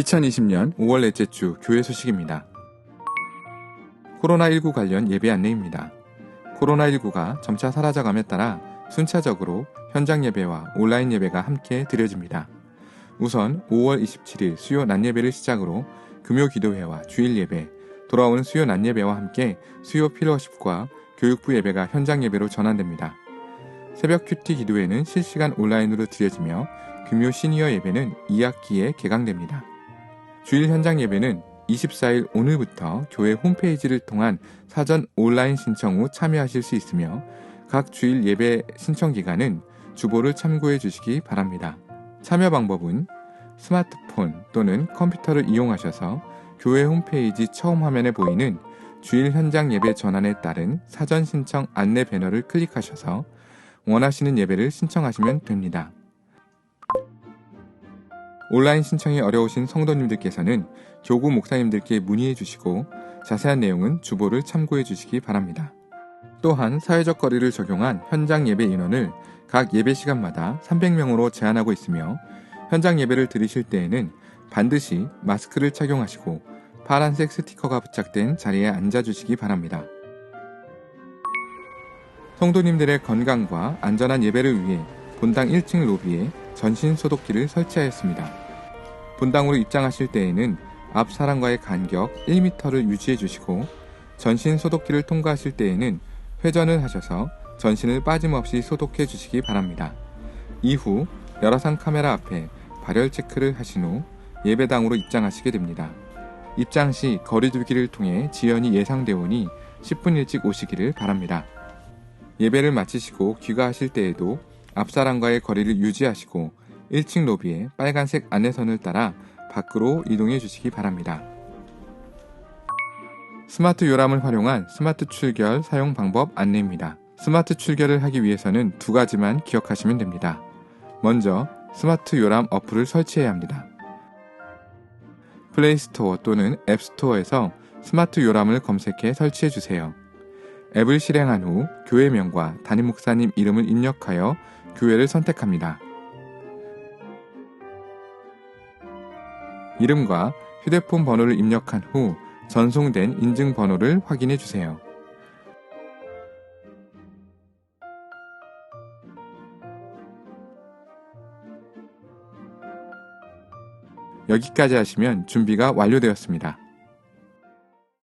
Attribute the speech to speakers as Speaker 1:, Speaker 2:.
Speaker 1: 2020년 5월 넷째 주 교회 소식입니다. 코로나19 관련 예배 안내입니다. 코로나19가 점차 사라져감에 따라 순차적으로 현장 예배와 온라인 예배가 함께 드려집니다. 우선 5월 27일 수요 낮 예배를 시작으로 금요 기도회와 주일 예배, 돌아오는 수요 낮 예배와 함께 수요 필러십과 교육부 예배가 현장 예배로 전환됩니다. 새벽 큐티 기도회는 실시간 온라인으로 드려지며 금요 시니어 예배는 2학기에 개강됩니다. 주일 현장 예배는 24일 오늘부터 교회 홈페이지를 통한 사전 온라인 신청 후 참여하실 수 있으며 각 주일 예배 신청 기간은 주보를 참고해 주시기 바랍니다. 참여 방법은 스마트폰 또는 컴퓨터를 이용하셔서 교회 홈페이지 처음 화면에 보이는 주일 현장 예배 전환에 따른 사전 신청 안내 배너를 클릭하셔서 원하시는 예배를 신청하시면 됩니다. 온라인 신청이 어려우신 성도님들께서는 교구 목사님들께 문의해 주시고 자세한 내용은 주보를 참고해 주시기 바랍니다. 또한 사회적 거리를 적용한 현장 예배 인원을 각 예배 시간마다 300명으로 제한하고 있으며 현장 예배를 드리실 때에는 반드시 마스크를 착용하시고 파란색 스티커가 부착된 자리에 앉아 주시기 바랍니다. 성도님들의 건강과 안전한 예배를 위해 본당 1층 로비에 전신 소독기를 설치하였습니다. 본당으로 입장하실 때에는 앞 사람과의 간격 1m를 유지해 주시고 전신 소독기를 통과하실 때에는 회전을 하셔서 전신을 빠짐없이 소독해 주시기 바랍니다. 이후 열화상 카메라 앞에 발열 체크를 하신 후 예배당으로 입장하시게 됩니다. 입장 시 거리두기를 통해 지연이 예상되오니 10분 일찍 오시기를 바랍니다. 예배를 마치시고 귀가하실 때에도 앞사람과의 거리를 유지하시고 1층 로비에 빨간색 안내선을 따라 밖으로 이동해 주시기 바랍니다. 스마트 요람을 활용한 스마트 출결 사용 방법 안내입니다. 스마트 출결을 하기 위해서는 두 가지만 기억하시면 됩니다. 먼저 스마트 요람 어플을 설치해야 합니다. 플레이스토어 또는 앱스토어에서 스마트 요람을 검색해 설치해 주세요. 앱을 실행한 후 교회명과 담임 목사님 이름을 입력하여 교회를 선택합니다. 이름과 휴대폰 번호를 입력한 후 전송된 인증 번호를 확인해 주세요. 여기까지 하시면 준비가 완료되었습니다.